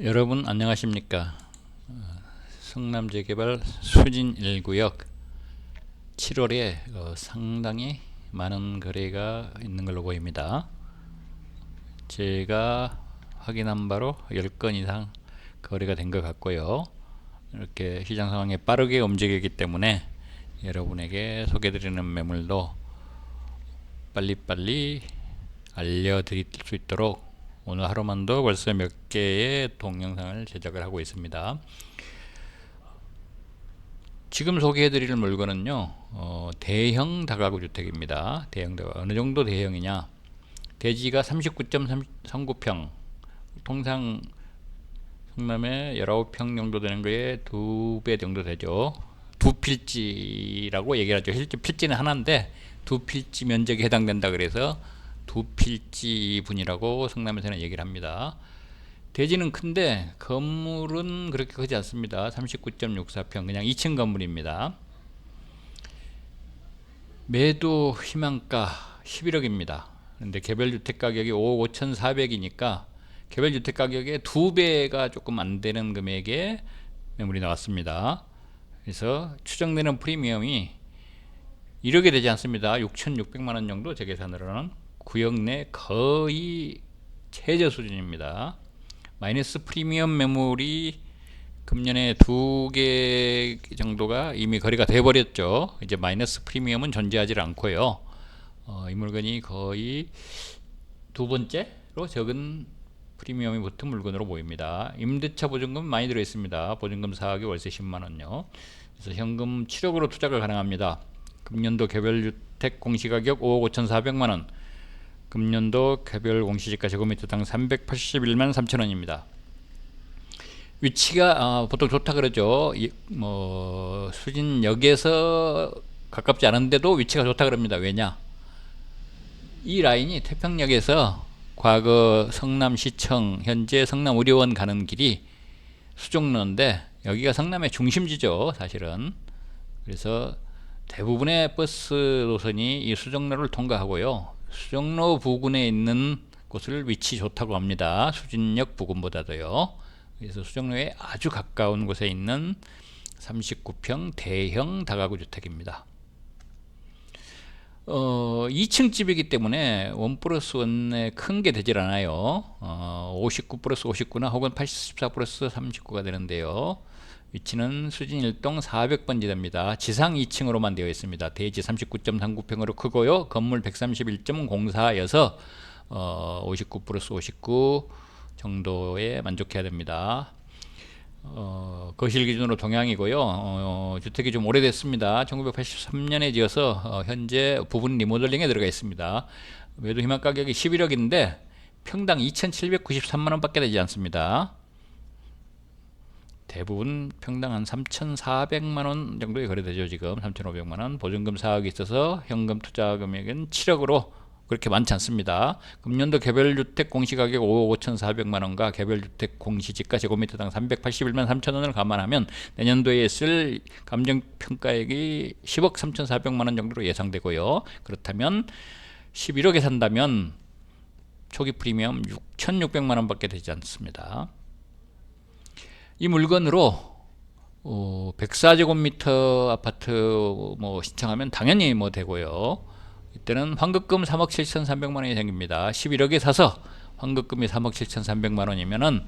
여러분 안녕하십니까? 어, 성남재개발 수진 1구역 7월에 어, 상당히 많은 거래가 있는 걸로 보입니다. 제가 확인한 바로 10건 이상 거래가 된 것 같고요. 이렇게 시장 상황이 빠르게 움직이기 때문에 여러분에게 소개드리는 매물도 빨리빨리 알려드릴 수 있도록 오늘 하루만도 벌써 몇 개의 동영상을 제작을 하고 있습니다. 지금 소개해드릴 물건은요, 어, 대형 다가구 주택입니다. 대형 다가구 어느 정도 대형이냐? 대지가 39.39평, 통상 성남에 19평 정도 되는 거에 두 배 정도 되죠. 두 필지라고 얘기를 하죠. 실제 필지는 하나인데 두 필지 면적에 해당된다 그래서 두 필지 분이라고 성남에서는 얘기를 합니다. 대지는 큰데 건물은 그렇게 크지 않습니다. 39.64평 그냥 2층 건물입니다. 매도 희망가 11억입니다. 근데 개별 주택 가격이 5억 5,400이니까 개별 주택 가격의 두 배가 조금 안 되는 금액에 매물이 나왔습니다. 그래서 추정되는 프리미엄이 1억이 되지 않습니다. 6,600만 원 정도 제 계산으로는 구역 내 거의 최저 수준입니다. 마이너스 프리미엄 매물이 금년에 두 개 정도가 이미 거래가 돼 버렸죠. 이제 마이너스 프리미엄은 존재하지 않고요. 어, 이 물건이 거의 두 번째로 적은 프리미엄이 붙은 물건으로 보입니다. 임대차 보증금 많이 들어 있습니다. 보증금 4억에 월세 10만 원요. 그래서 현금 7억으로 투자가 가능합니다. 금년도 개별주택 공시가격 5억 5,400만 원. 금년도 개별 공시지가 제곱미터당 381만 3천 원입니다. 위치가 어, 보통 좋다 그러죠. 이, 뭐 수진역에서 가깝지 않은데도 위치가 좋다 그럽니다. 왜냐? 이 라인이 태평역에서 과거 성남시청 현재 성남의료원 가는 길이 수종로인데 여기가 성남의 중심지죠. 사실은 그래서 대부분의 버스 노선이 이 수종로를 통과하고요. 수정로 부근에 있는 곳을 위치 좋다고 합니다. 수진역 부근보다도요. 그래서 수정로에 아주 가까운 곳에 있는 39평 대형 다가구 주택입니다. 어, 2층 집이기 때문에 원 플러스 원에 큰 게 되질 않아요. 어, 59 플러스 59나 혹은 84 플러스 39가 되는데요. 위치는 수진 1동 400번지 됩니다. 지상 2층으로만 되어 있습니다. 대지 39.39평으로 크고요. 건물 131.04여서 어, 59 플러스 59 정도에 만족해야 됩니다. 어, 거실 기준으로 동향이고요. 어, 주택이 좀 오래됐습니다. 1983년에 지어서 어, 현재 부분 리모델링에 들어가 있습니다. 매도 희망 가격이 11억인데 평당 2,793만 원밖에 되지 않습니다. 대부분 평당 한 3,400만 원 정도에 거래되죠. 지금 3,500만 원 보증금 4억이 있어서 현금 투자 금액은 7억으로 그렇게 많지 않습니다. 금년도 개별주택 공시가격 5억 5,400만 원과 개별주택 공시지가 제곱미터당 381만 3천 원을 감안하면 내년도에 쓸 감정평가액이 10억 3,400만 원 정도로 예상되고요. 그렇다면 11억에 산다면 초기 프리미엄 6,600만 원밖에 되지 않습니다. 이 물건으로 어, 104제곱미터 아파트 뭐 신청하면 당연히 뭐 되고요. 이때는 환급금 3억 7,300만 원이 생깁니다. 11억에 사서 환급금이 3억 7,300만 원이면은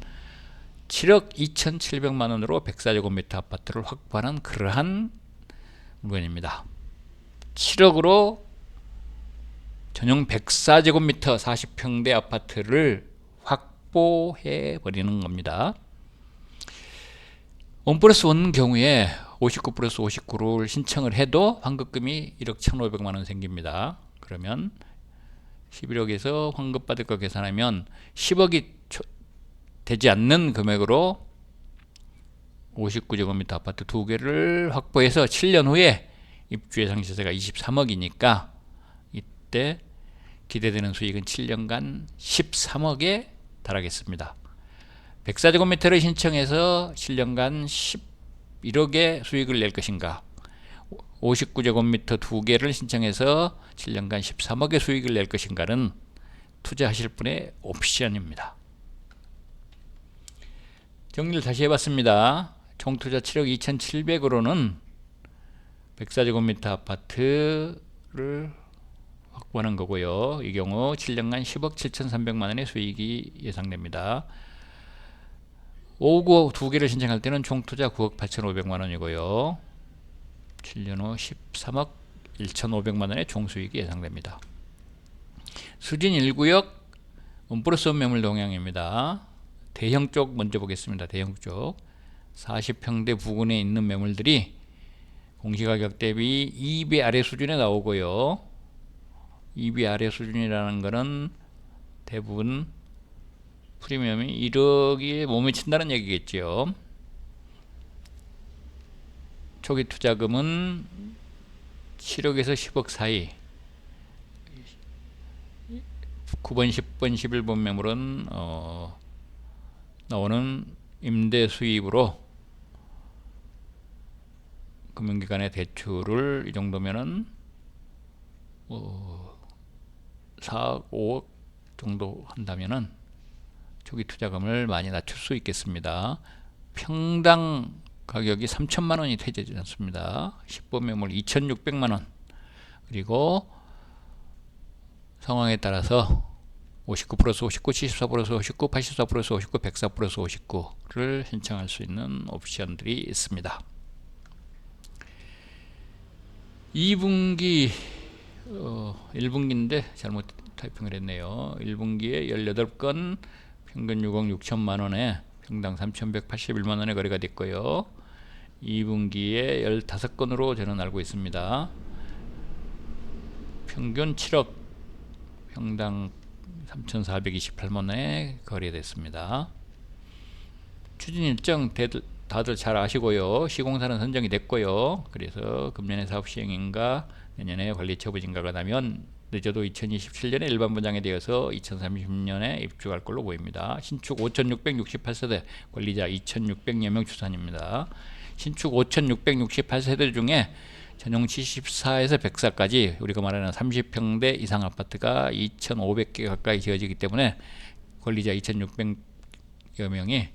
7억 2,700만 원으로 104제곱미터 아파트를 확보하는 그러한 물건입니다. 7억으로 전용 104제곱미터 40평대 아파트를 확보해 버리는 겁니다. 원 플러스 원 경우에 59 플러스 59를 신청을 해도 환급금이 1억 1,500만 원 생깁니다. 그러면 11억에서 환급 받을 거 계산하면 10억이 되지 않는 금액으로 59제곱미터 아파트 두 개를 확보해서 7년 후에 입주 예상 시세가 23억이니까 이때 기대되는 수익은 7년간 13억에 달하겠습니다. 104제곱미터를 신청해서 7년간 11억의 수익을 낼 것인가 59제곱미터 두 개를 신청해서 7년간 13억의 수익을 낼 것인가는 투자하실 분의 옵션입니다. 정리를 다시 해봤습니다. 총 투자 7억 2,700으로는 104제곱미터 아파트를 확보하는 거고요. 이 경우 7년간 10억 7,300만 원의 수익이 예상됩니다. 5구 두 개를 신청할 때는 총 투자 9억 8,500만 원이고요. 7년 후 13억 1,500만 원의 총 수익이 예상됩니다. 수진 1구역 원플러스 매물 동향입니다. 대형 쪽 먼저 보겠습니다. 대형 쪽 40평대 부근에 있는 매물들이 공시가격 대비 2배 아래 수준에 나오고요. 2배 아래 수준이라는 것은 대부분 프리미엄이 1억이 몸에 친다는 얘기겠죠. 초기 투자금은 7억에서 10억 사이 9번, 10번, 11번 매물은 어, 나오는 임대 수입으로 금융기관의 대출을 이 정도면은 어, 4억, 5억 정도 한다면은 초기 투자금을 많이 낮출 수 있겠습니다. 평당 가격이 3천만 원이 되지 않습니다. 10번 매물 2,600만 원 그리고 상황에 따라서 59 플러스 59, 74 플러스 59, 84 플러스 59, 104 플러스 59를 신청할 수 있는 옵션들이 있습니다. 2분기 어, 1분기인데 잘못 타이핑을 했네요. 1분기에 18건 평균 6억 6천만 원에 평당 3,181만 원에 거래가 됐고요. 2분기에 15건으로 저는 알고 있습니다. 평균 7억 평당 3,428만 원에 거래됐습니다. 추진 일정 다들 잘 아시고요. 시공사는 선정이 됐고요. 그래서 금년에 사업 시행인가 내년에 관리 처분 인가가 나면 늦어도 2027년에 일반 분양에 되어서 2030년에 입주할 걸로 보입니다. 신축 5,668세대 관리자 2,600여 명 추산입니다. 신축 5,668세대 중에 전용 74에서 104까지 우리가 말하는 30평대 이상 아파트가 2,500개 가까이 지어지기 때문에 권리자 2,600여 명이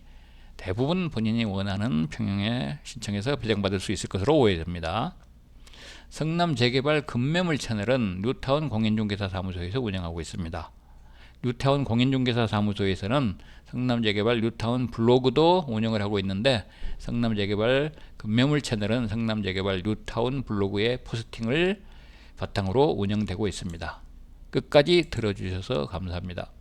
대부분 본인이 원하는 평형에 신청해서 배정받을 수 있을 것으로 오해됩니다. 성남 재개발 급매물 채널은 뉴타운 공인중개사 사무소에서 운영하고 있습니다. 뉴타운 공인중개사 사무소에서는 성남 재개발 뉴타운 블로그도 운영을 하고 있는데 성남 재개발 금매물 채널은 성남 재개발 뉴타운 블로그의 포스팅을 바탕으로 운영되고 있습니다. 끝까지 들어주셔서 감사합니다.